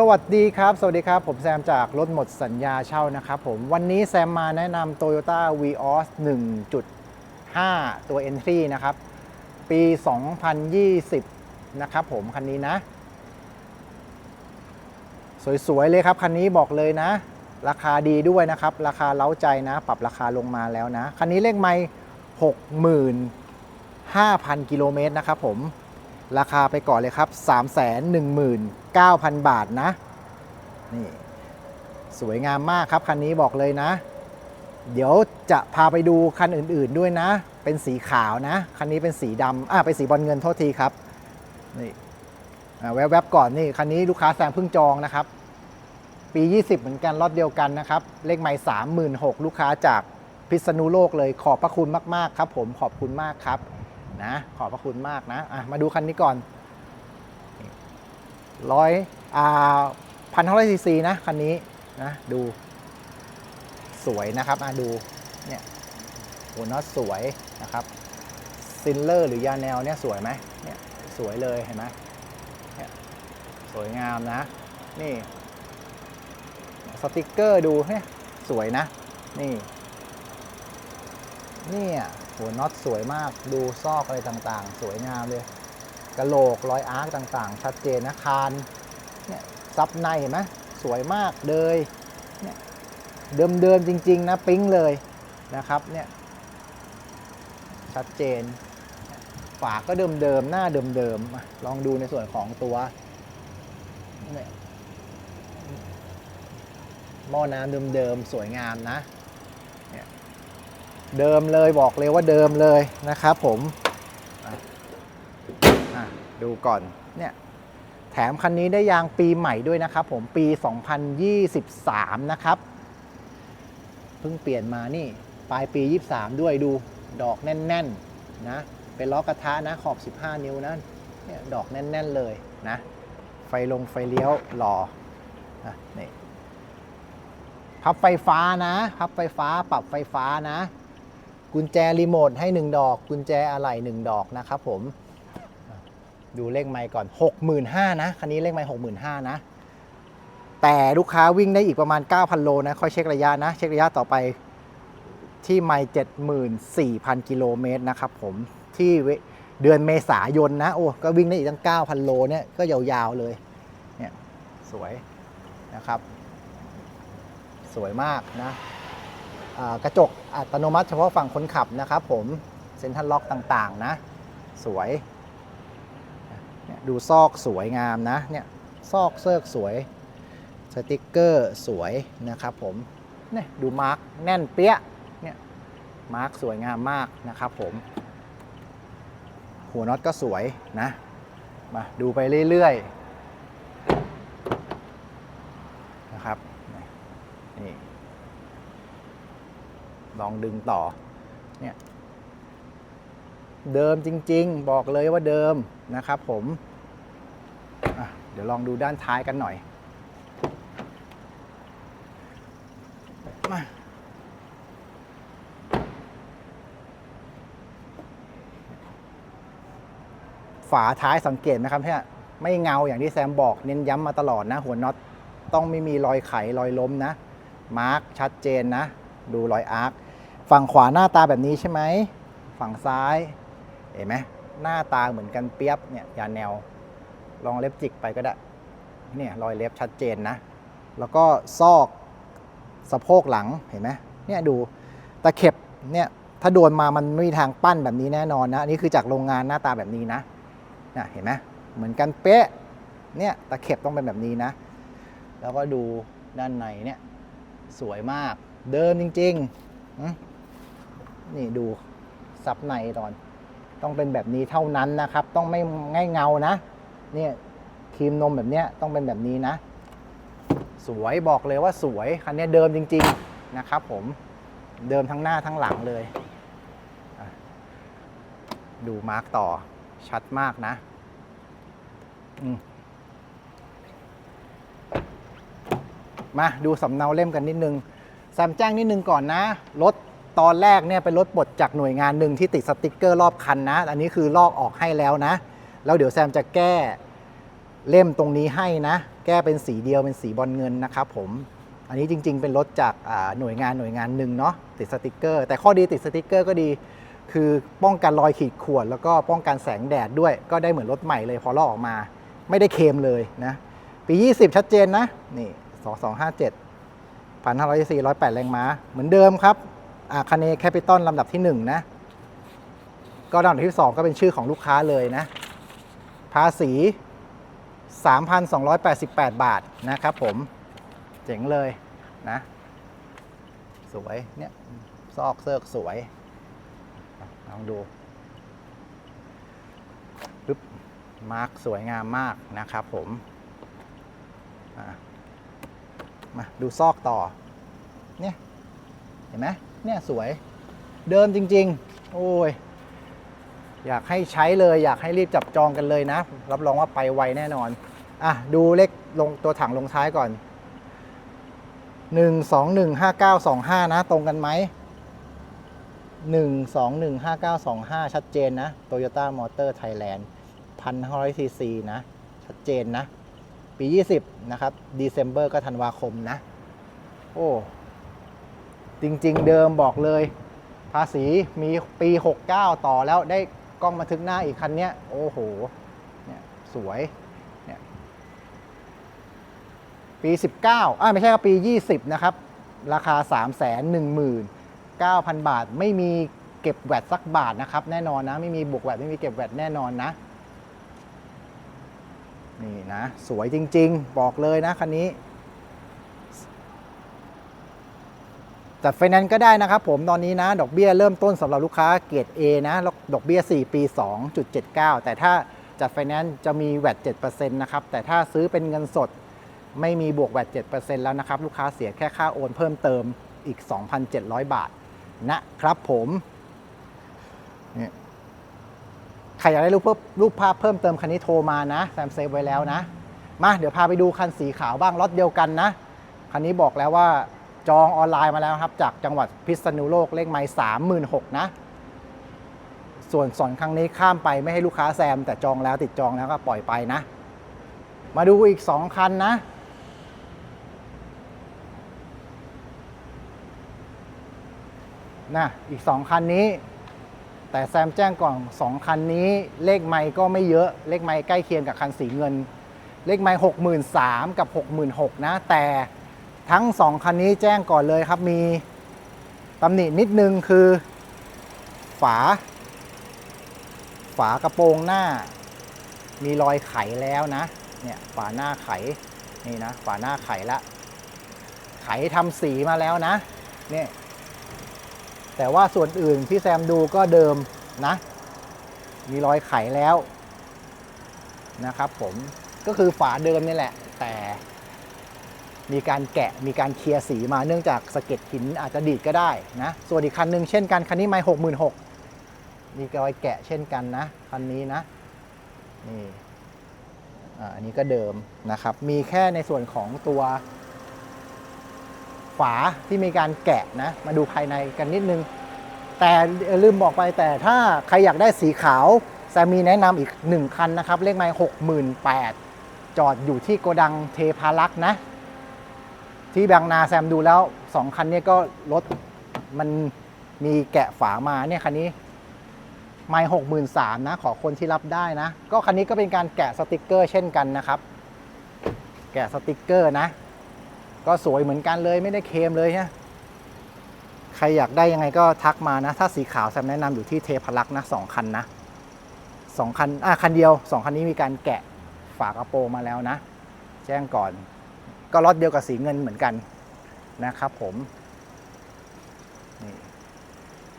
สวัสดีครับ สวัสดีครับ ผมแซมจากรถหมดสัญญาเช่านะครับผม วันนี้แซมมาแนะนำ Toyota Vios 1.5 ตัว Entry นะครับ ปี 2020 นะครับผม คันนี้นะ สวย ๆ เลยครับ คันนี้บอกเลยนะ ราคาดีด้วยนะครับ ราคาเล้าใจนะ ปรับราคาลงมาแล้วนะ คันนี้เลขไม่ 65,000 กิโลเมตรนะครับผม ราคาไปก่อนเลยครับ 319,000 บาทนะ นี่สวยงามมากครับ คันนี้บอกเลยนะ เดี๋ยวจะพาไปดูคันอื่นๆด้วยนะ เป็นสีขาวนะ คันนี้เป็นสีดำอ่าเป็นสีบอลเงินโทษทีครับ นี่แวบๆก่อนนี่คันนี้ลูกค้าแซงเพิ่งจองนะครับ ปี 20 เหมือนกันรถเดียวกันนะครับ เลขไมล์36,000ลูกค้าจากพิษณุโลกเลยขอบพระคุณมากๆครับ ผมขอบคุณมากครับ นะ ขอบพระคุณมากนะะมาดูคันนี้ก่อนร้อยอ่าพันห้าร้อยซีซีนะ คันนี้นะดูสวยนะครับอะดูเนี่ยโอ้น็อตสวยนะครับซินเลอร์หรือยาแนวเนี่ยสวยไหมเนี่ยสวยเลยเห็นไหมเนี่ยสวยงามนะ นี่สติกเกอร์ดูเนี่ยสวยนะ นี่เนี่ย หัวน็อตสวยมาก ดูซอกอะไรต่างๆ สวยงามเลยกระโหลกรอยอาร์คต่างๆ ชัดเจนนะคานเนี่ยซับในเห็นไหมสวยมากเลยเนี่ยเดิมๆจริง ๆ นะปิ๊งเลยนะครับเนี่ยชัดเจน ฝาก็เดิมๆหน้าเดิมๆลองดูในส่วนของตัวเนี่ยหม้อน้ำเดิมๆสวยงามนะเเดิมเลยบอกเลยว่าเดิมเลยนะครับผมดูก่อนเนี่ยแถมคันนี้ได้ยางปีใหม่ด้วยนะครับผมปี 2023 นะครับเพิ่งเปลี่ยนมานี่ปลายปี 23 ด้วยดูดอกแน่นๆนะเป็นล้อกระทะนะขอบ 15 นิ้วนะเนี่ยดอกแน่น ๆ เลยนะ ไฟลงไฟเลี้ยวหล่ออะนี่พับไฟฟ้านะ พับไฟฟ้าปรับไฟฟ้านะ กุญแจรีโมทให้ 1 ดอก กุญแจอะไหล่1ดอกนะครับผม ดูเลขไมค์ก่อน 65,000นะคันนี้เลขไมค์65,000นะแต่ลูกค้าวิ่งได้อีกประมาณ 9,000 โลนะ ค่อยเช็คระยะนะ เช็คระยะต่อไปที่ไมล์74,000 กิโลเมตรนะครับผม ที่เดือนเมษายนนะ โอ้ ก็วิ่งได้อีกตั้ง 9,000 โลเนี่ย ก็ยาวๆเลย เนี่ย สวยนะครับ สวยมากนะ กระจกอัตโนมัติเฉพาะฝั่งคนขับนะครับผมเซ็นทรัลล็อกต่างๆนะ สวย ดูซอกสวยงามนะเนี่ยซอกเซิกสวย สติกเกอร์สวยนะครับผมเนี่ยดูมาร์กแน่นเปี้ยเนี่ยมาร์กสวยงามมากนะครับผม หัวน็อตก็สวยนะ มาดูไปเรื่อยๆนะครับนี่ ลองดึงต่อเนี่ยเดิมจริง ๆ บอกเลยว่าเดิมนะครับผมเดี๋ยวลองดูด้านท้ายกันหน่อยมาฝาท้ายสังเกตไหมครับเนี่ยไม่เงาอย่างที่แซมบอกเน้นย้ำมาตลอดนะ หัวน็อตต้องไม่มีรอยไขรอยล้มนะ มาร์กชัดเจนนะ ดูรอยอาร์ค ฝั่งขวาหน้าตาแบบนี้ใช่ไหม ฝั่งซ้าย เห็นไหมหน้าตาเหมือนกันเปียบเนี่ยยาแนว ลองเล็บจิกไปก็ได้ เนี่ยรอยเล็บชัดเจนนะ แล้วก็ซอกสะโพกหลังเห็นไหมเนี่ยดูตะเข็บเนี่ยถ้าโดนมามันไม่มีทางปั้นแบบนี้แน่นอนนะ อันนี้คือจากโรงงานหน้าตาแบบนี้นะน่ะเห็นไหมเหมือนกันเป๊ะเนี่ยตะเข็บต้องเป็นแบบนี้นะ แล้วก็ดูด้านในเนี่ยสวยมากเดิมจริงๆอืม นี่ดูซับในตอน ต้องเป็นแบบนี้เท่านั้นนะครับ ต้องไม่ง่ายเงานะ เนี่ยครีมนมแบบเนี้ยต้องเป็นแบบนี้นะ สวยบอกเลยว่าสวยคันนี้เดิมจริง ๆนะครับ ผมเดิมทั้งหน้าทั้งหลังเลย ดูมาร์กต่อชัดมากนะมมาดูสำเนาเล่มกันนิดนึงแซมแจ้งนิดนึงก่อนนะ รถ ตอนแรกเนี่ยเป็นรถปลดจากหน่วยงานหนึ่งที่ติดสติกเกอร์รอบคันนะ อันนี้คือลอกออกให้แล้วนะ แล้วเดี๋ยวแซมจะแก้เล่มตรงนี้ให้นะ แก้เป็นสีเดียวเป็นสีบอลเงินนะครับผม อันนี้จริง ๆ เป็นรถจากหน่วยงานหน่วยงานหนึ่งเนาะติดสติกเกอร์ แต่ข้อดีติดสติกเกอร์ก็ดี คือป้องกันรอยขีดข่วนแล้วก็ป้องกันแสงแดดด้วย ก็ได้เหมือนรถใหม่เลย พอลอกออกมา ไม่ได้เคมเลยนะ ปี 20 ชัดเจนนะนี่ 2257 1,500 408 แรงม้า เหมือนเดิมครับ อาคาเนแคปิตอลลำดับที่ 1 นะ ก็ลำดับที่ 2 ก็เป็นชื่อของลูกค้าเลยนะ ภาษี 3,288 บาทนะครับผม เจ๋งเลยนะ สวยเนี่ย ซอกเซิกสวย ลองดูปึ๊บมาร์กสวยงามมากนะครับผมมาดูซอกต่อ เนี่ย เห็นไหม เนี่ยสวยเดิมจริง ๆ โอ้ย อยากให้ใช้เลยอยากให้รีบจับจองกันเลยนะ รับรองว่าไปไวแน่นอน อะ ดูเลขลงตัวถังลงท้ายก่อน 1 2 1 5 9 2 5 นะ ตรงกันไหม 1 2 1 5 9 2 5 ชัดเจนนะ Toyota Motor Thailand 1,500ซีซีนะ ชัดเจนนะ ปี 20 นะครับ December ก็ธันวาคมนะ โอ้ จริง ๆ เดิมบอกเลย ภาษีมีปี 69 ต่อแล้วได้กล้องบันทึกหน้าอีกคันเนี้ยโอ้โหเนี่ยสวยเนี่ยปี 19อ่าไม่ใช่ครับปี 20 นะครับ ราคา 3 1 0 0 0 9,000 บาทไม่มีเก็บแวดสักบาทนะครับ แน่นอนนะ ไม่มีบวกแวดไม่มีเก็บแวดแน่นอนนะนี่นะ สวยจริง ๆ บอกเลยนะคันนี้ จัดไฟแนนซ์ก็ได้นะครับผมตอนนี้นะดอกเบี้ยเริ่มต้นสำหรับลูกค้าเกรด A นะล้วดอกเบี้ย 4 ปี 2.79 แต่ถ้าจัดไฟแนนซ์จะมีแวด7%นะครับแต่ถ้าซื้อเป็นเงินสดไม่มีบวกแวด7%แล้วนะครับ ลูกค้าเสียแค่ค่าโอนเพิ่มเติมอีก 2,700 บาทนะครับผมนี่ใครอยากได้รูปรูปภาพเพิ่มเติมคันนี้โทรมานะแซมเซฟไว้แล้วนะ มาเดี๋ยวพาไปดูคันสีขาวบ้างรถเดียวกันนะ คันนี้บอกแล้วว่า จองออนไลน์มาแล้วครับ จากจังหวัดพิษณุโลกเลขไม้สามหมื่นหกนะ ส่วนสอนครั้งนี้ข้ามไปไม่ให้ลูกค้าแซม แต่จองแล้วติดจองแล้วก็ปล่อยไปนะ มาดูอีก 2 คันนะ นะอีก 2 คันนี้ แต่แซมแจ้งก่อน 2 คันนี้เลขไม่ก็ไม่เยอะ เลขไม่ใกล้เคียงกับคันสีเงิน เลขไม่หกหมื่นสามกับหกหมื่นหกนะ แต่ ทั้ง 2 คันนี้แจ้งก่อนเลยครับ มีตำหนินิดนึงคือ ฝา ฝากระโปรงหน้า มีรอยไขแล้วนะ เนี่ยฝาหน้าไข นี่นะ ฝาหน้าไขละ ไขทำสีมาแล้วนะ เนี่ยแต่ว่าส่วนอื่นที่แซมดูก็เดิมนะ มีรอยไขแล้วนะครับผมก็คือฝาเดิมนี่แหละ แต่ มีการแกะมีการเคลียร์สีมาเนื่องจากสะเก็ดหินอาจจะดีดก็ได้นะส่วนอีกคันหนึ่งเช่นกันคันนี้ไม่หกหมื่นหกมีรอยแกะเช่นกันนะคันนี้นะนี่อันนี้ก็เดิมนะครับ มีแค่ในส่วนของตัวฝาที่มีการแกะนะ มาดูภายในกันนิดนึง แต่ลืมบอกไปแต่ถ้าใครอยากได้สีขาวแซมมีแนะนำอีกหนึ่งคันนะครับ เลขไม้หกหมื่นแปดจอดอยู่ที่โกดังเทพารักษ์นะ ที่บางนาแซมดูแล้วสองคันนี้ก็รถมันมีแกะฝามาเนี่ยคันนี้ไม่หกหมื่นสามนะ ขอคนที่รับได้นะ ก็คันนี้ก็เป็นการแกะสติกเกอร์เช่นกันนะครับ แกะสติกเกอร์นะ ก็สวยเหมือนกันเลยไม่ได้เคมเลยฮะใครอยากได้ยังไงก็ทักมานะ ถ้าสีขาวแซมแนะนำอยู่ที่เทพลักษ์นะสองคันนะสองคันอะคันเดียวสองคันนี้มีการแกะฝากระโปรงมาแล้วนะ แจ้งก่อน ก็รถเดียวกับสีเงินเหมือนกันนะครับผมนี่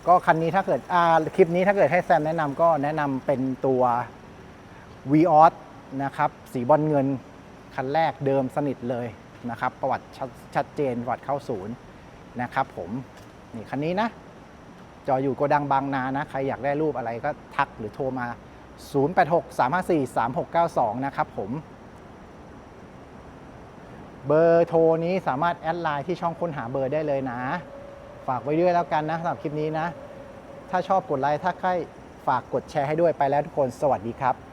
ก็คันนี้ถ้าเกิดอ่าคลิปนี้ถ้าเกิดให้แซมแนะนำก็แนะนำเป็นตัว v ีออสนะครับสีบอลเงินคันแรกเดิมสนิทเลยนะครับ ประวัติชัดชัดเจนประวัติเข้าศูนย์นะครับผมนี่คันนี้นะจออยู่โกดังบางนานะ ใครอยากได้รูปอะไรก็ทักหรือโทรมา 086 354 3692 นะครับผม เบอร์โทรนี้สามารถแอดไลน์ที่ช่องค้นหาเบอร์ได้เลยนะ ฝากไว้ด้วยแล้วกันนะสำหรับคลิปนี้นะ ถ้าชอบกดไลค์ถ้าใครฝากกดแชร์ให้ด้วยไปแล้วทุกคนสวัสดีครับ